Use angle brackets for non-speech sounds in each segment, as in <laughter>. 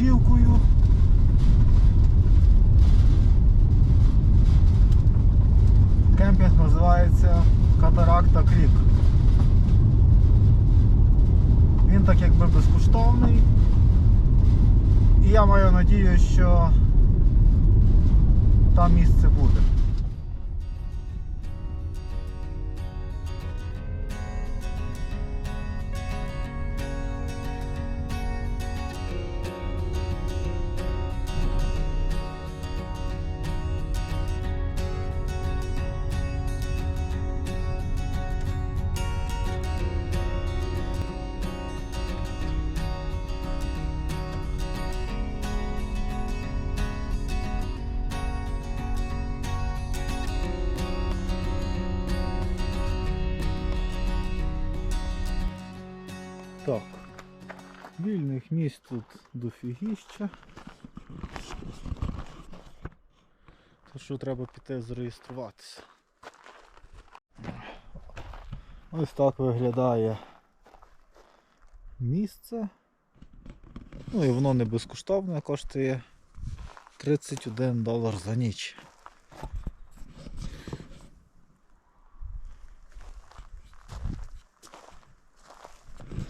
ночівкою. Кемпінг називається Катаракта Крік. Він так якби безкоштовний. І я маю надію, що там місце буде. Так. Вільних місць тут дофігіща. То що треба піти зареєструватися. Ось так виглядає місце. Ну і воно не безкоштовне, коштує 31 долар за ніч.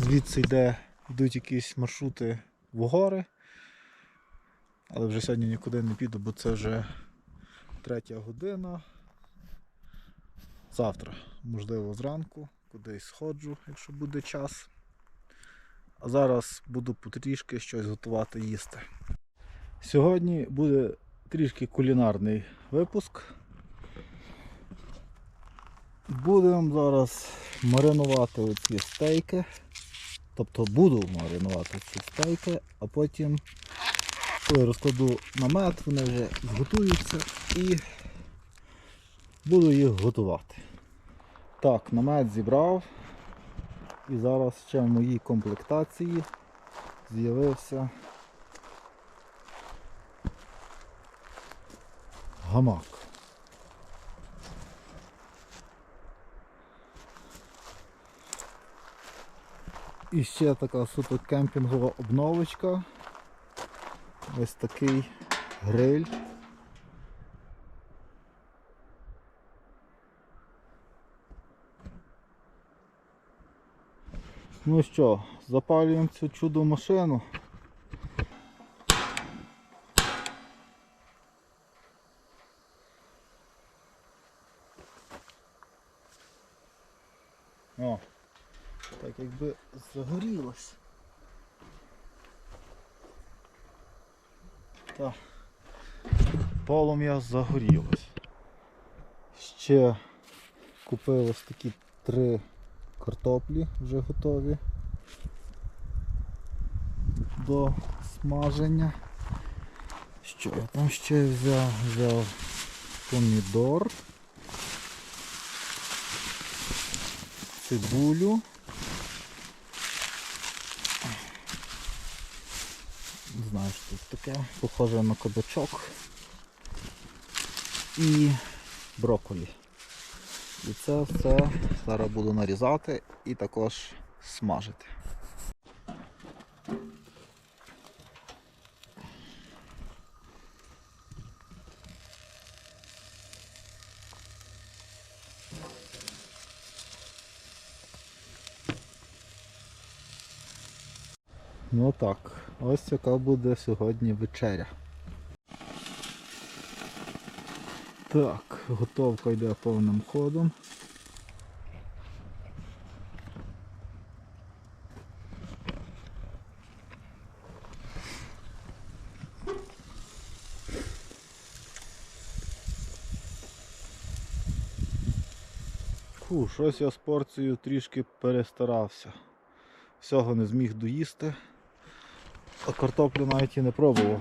Звідси йде, йдуть якісь маршрути в гори. Але вже сьогодні нікуди не піду, бо це вже третя година. Завтра, можливо, зранку кудись сходжу, якщо буде час. А зараз буду потрішки щось готувати їсти. Сьогодні буде трішки кулінарний випуск. Будемо зараз маринувати оці стейки. Тобто буду маринувати ці стейки, а потім, коли розкладу намет, вони вже зготуються і буду їх готувати. Так, намет зібрав. І зараз ще в моїй комплектації з'явився гамак. І ще така суто кемпінгова обновочка. Ось такий гриль. Ну що, запалюємо цю чудо машину. О, так якби загорілось. Так. Полум'я загорілось. Ще купив ось такі три картоплі вже готові до смаження. Що я там ще взяв? Взяв помідор, цибулю. Не знаю, що тут таке, похоже на кабачок і брокколі. І це все зараз буду нарізати і також смажити. Ну так, ось яка буде сьогодні вечеря. Так, готовка йде повним ходом. Фу, щось я з порцією трішки перестарався. Всього не зміг доїсти. А картоплю навіть і не пробував.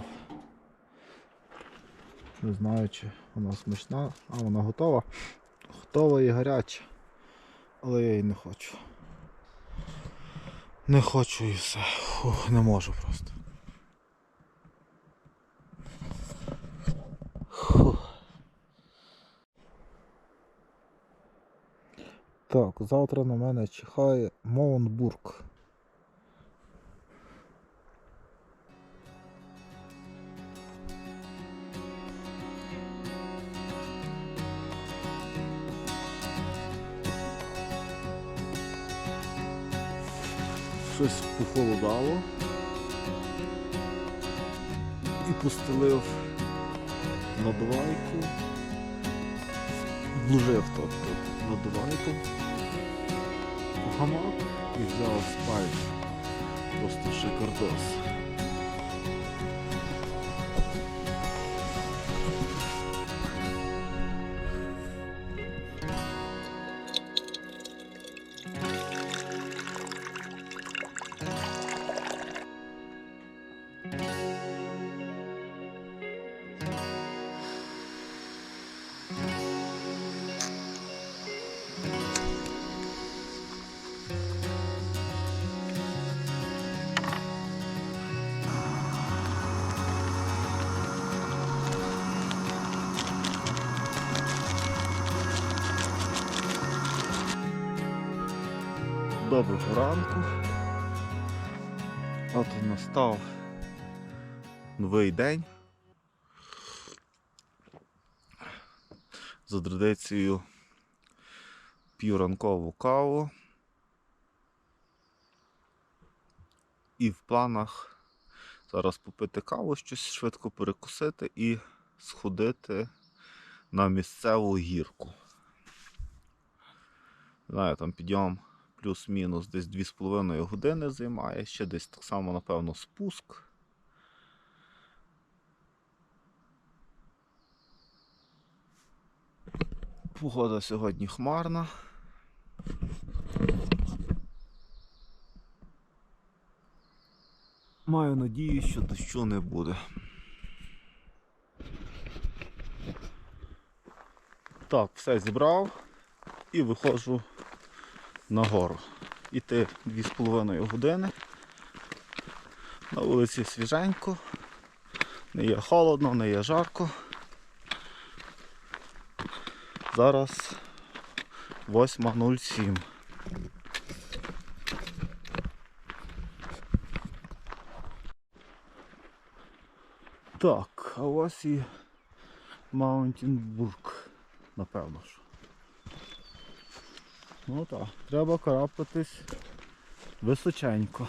Не знаю чи вона смачна, а вона готова. Готова і гаряча. Але я її не хочу. Не хочу і все. Фух, не можу просто. Так, завтра на мене чекає Моунбург. Щось похолодало і постелив надувайку, вложив тобто надувайку в гамак і взяв спальню. Просто шикардос. Доброго ранку. От настав новий день. За традицією п'ю ранкову каву. І в планах зараз попити каву, щось швидко перекусити і сходити на місцеву гірку. Знаю, там підйом плюс-мінус десь 2,5 години займає, ще десь так само, напевно, спуск. Погода сьогодні хмарна. Маю надію, що дощу не буде. Так, все зібрав і виходжу нагору. Іти 2,5 години. На вулиці свіженько, не є холодно, не є жарко. Зараз 8.07. Так, а ось і Маунтінбург, напевно ж. Ну так, треба карабкатись височенько.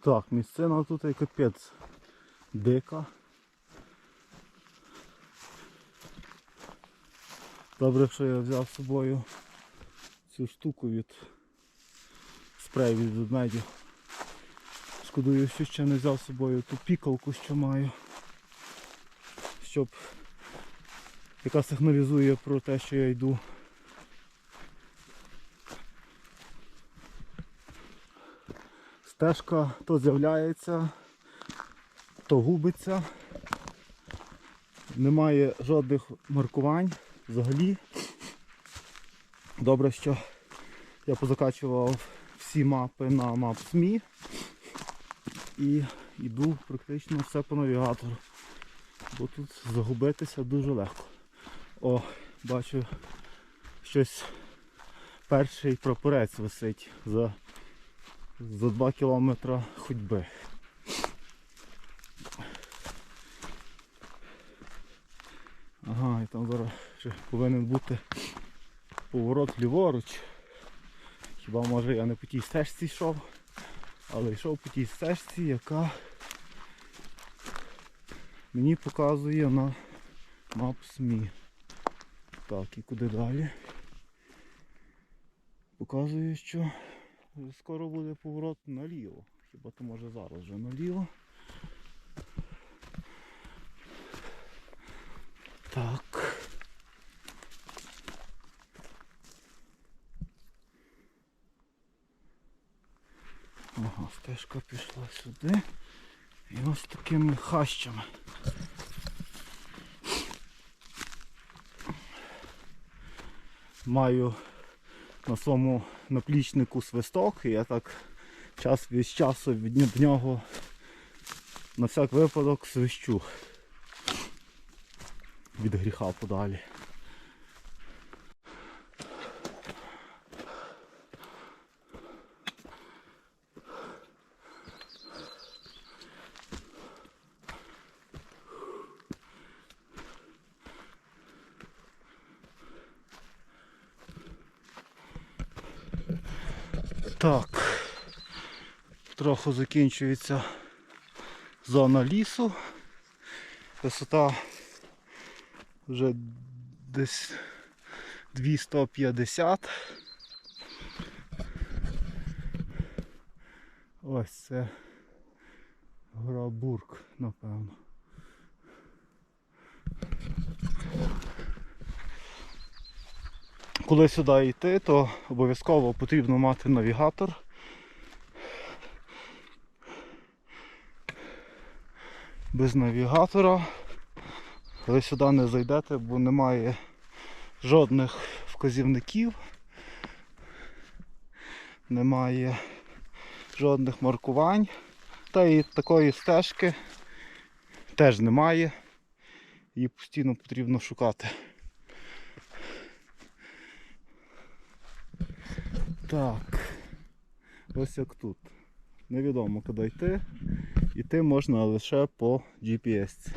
Так, місцина тут і капець дика. Добре, що я взяв з собою цю штуку від спрей від ведмедів. Шкодую, що ще не взяв з собою ту пікалку, що маю. Щоб яка сигналізує про те, що я йду. Стежка то з'являється, то губиться. Немає жодних маркувань взагалі. Добре, що я позакачував всі мапи на Maps.me і йду практично все по навігатору, бо тут загубитися дуже легко. О, бачу щось перший прапорець висить за, за 2 кілометри ходьби. Ага, і там зараз повинен бути поворот ліворуч. Хіба може я не по тій стежці йшов, але йшов по тій стежці, яка мені показує на Maps.me. Так, і куди далі? Показує, що скоро буде поворот наліво. Хіба то може зараз вже наліво. Так. Ага, стежка пішла сюди. І ось такими хащами. Маю на своєму наплічнику свисток, і я так час від часу від нього на всяк випадок свищу від гріха подалі. Потроху закінчується зона лісу. Висота вже десь 250. Ось це гора напевно. Коли сюди йти, то обов'язково потрібно мати навігатор. Без навігатора ви сюди не зайдете, бо немає жодних вказівників, немає жодних маркувань, та і такої стежки теж немає. Її постійно потрібно шукати. Так, ось як тут. Невідомо куди йти. Йти можна лише по GPS.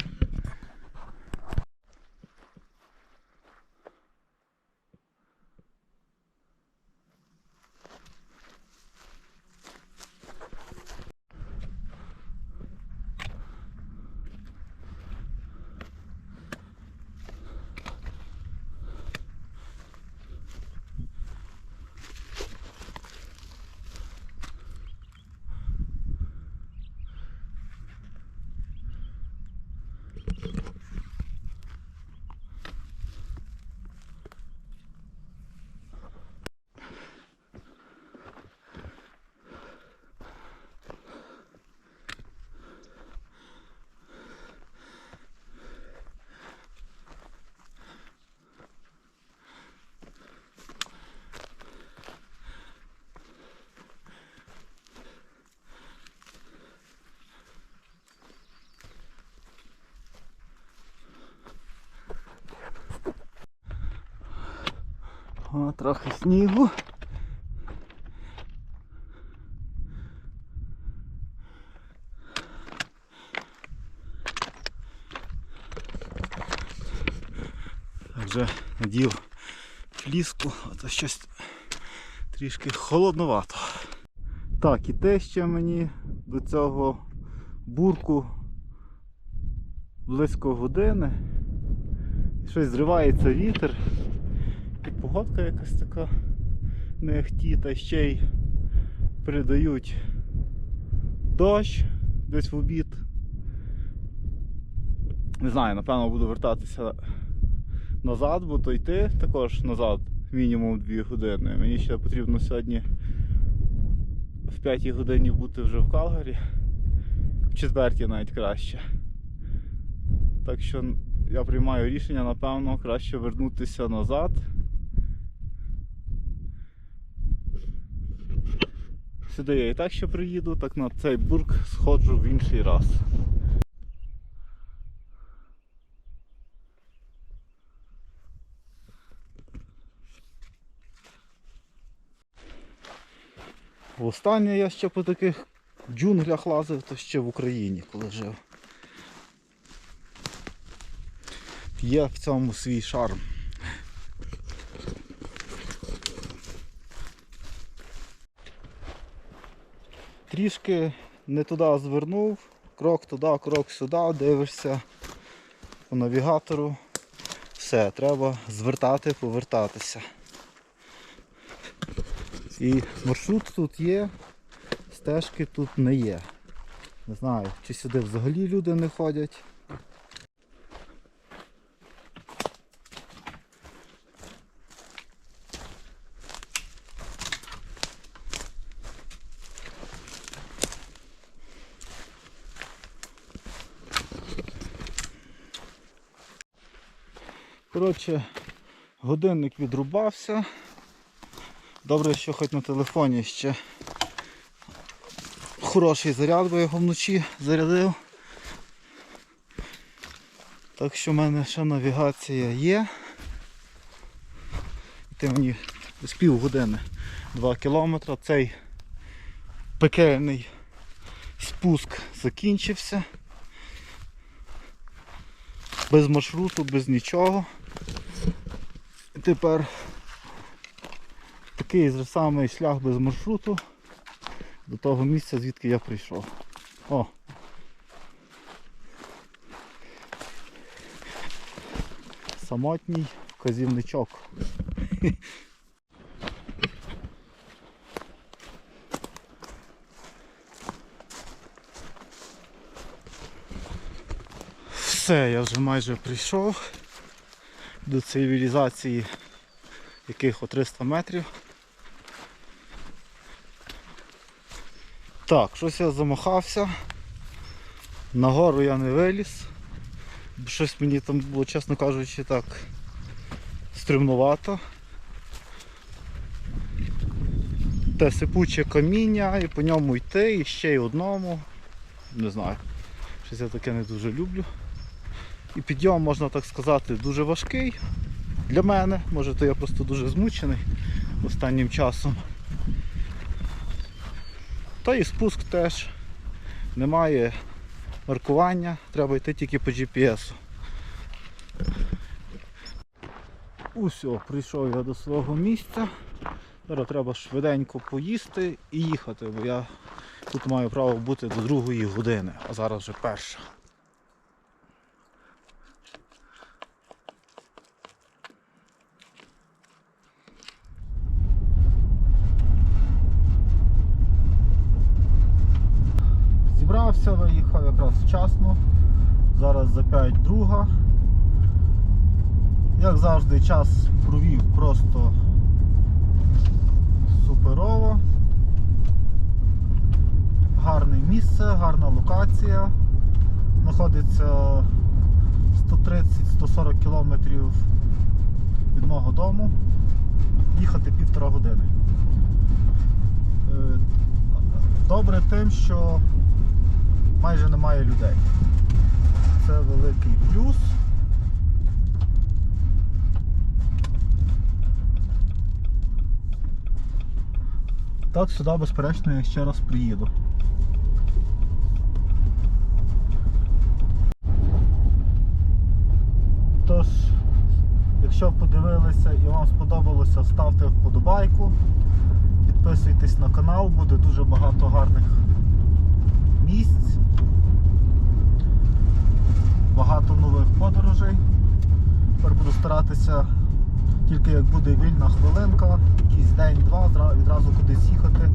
О, трохи снігу. Вже надів фліску, а то щось трішки холодновато. Так, і те ще мені до цього бурку близько години. Щось зривається вітер. Погодка якась така не ахті, ще й передають дощ десь в обід. Не знаю, напевно буду вертатися назад, бо то йти також назад мінімум 2 години. Мені ще потрібно сьогодні в 5 годині бути вже в Калгарі, в четвертій навіть краще. Так що я приймаю рішення, напевно, краще вернутися назад. Сюди я і так ще приїду, так на цей бург сходжу в інший раз. Востаннє я ще по таких джунглях лазив, то ще в Україні, коли жив. Є в цьому свій шарм. Трішки не туди звернув, крок туди, крок сюди, дивишся по навігатору. Все, треба звертати, повертатися. І маршрут тут є, стежки тут не є. Не знаю, чи сюди взагалі люди не ходять. Коротше, годинник відрубався. Добре, що хоч на телефоні ще хороший заряд, бо я його вночі зарядив. Так що в мене ще навігація є. Ти мені з півгодини 2 кілометри. Цей пекельний спуск закінчився. Без маршруту, без нічого. Тепер такий же самий шлях без маршруту, до того місця, звідки я прийшов. О! Самотній вказівничок. <laughs> Все, я вже майже прийшов до цивілізації яких о 300 метрів. Так, щось я замахався. Нагору я не виліз. бо Щось мені там було, чесно кажучи, так стримнувато. Те сипуче каміння і по ньому йти, і ще й одному. Не знаю. Щось я таке не дуже люблю. І підйом, можна так сказати, дуже важкий для мене. Може то я просто дуже змучений останнім часом. Та і спуск теж. Немає маркування, треба йти тільки по GPS. Усьо, прийшов я до свого місця. Зараз треба швиденько поїсти і їхати, бо я тут маю право бути до другої години, а зараз вже перша. Зібрався, виїхав якраз вчасно. Зараз за 5 друга. Як завжди, час провів просто суперово. Гарне місце, гарна локація. Знаходиться 130-140 кілометрів від мого дому. Їхати півтора години. Е, Добре тим, що майже немає людей. Це великий плюс. Так, сюди, безперечно, я ще раз приїду. Тож, якщо подивилися і вам сподобалося, ставте вподобайку, підписуйтесь на канал, буде дуже багато гарних місць, подорожей. Тепер буду старатися, тільки як буде вільна хвилинка, якийсь день-два, відразу кудись їхати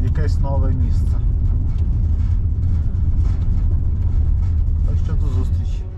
в якесь нове місце. Так що до зустрічі.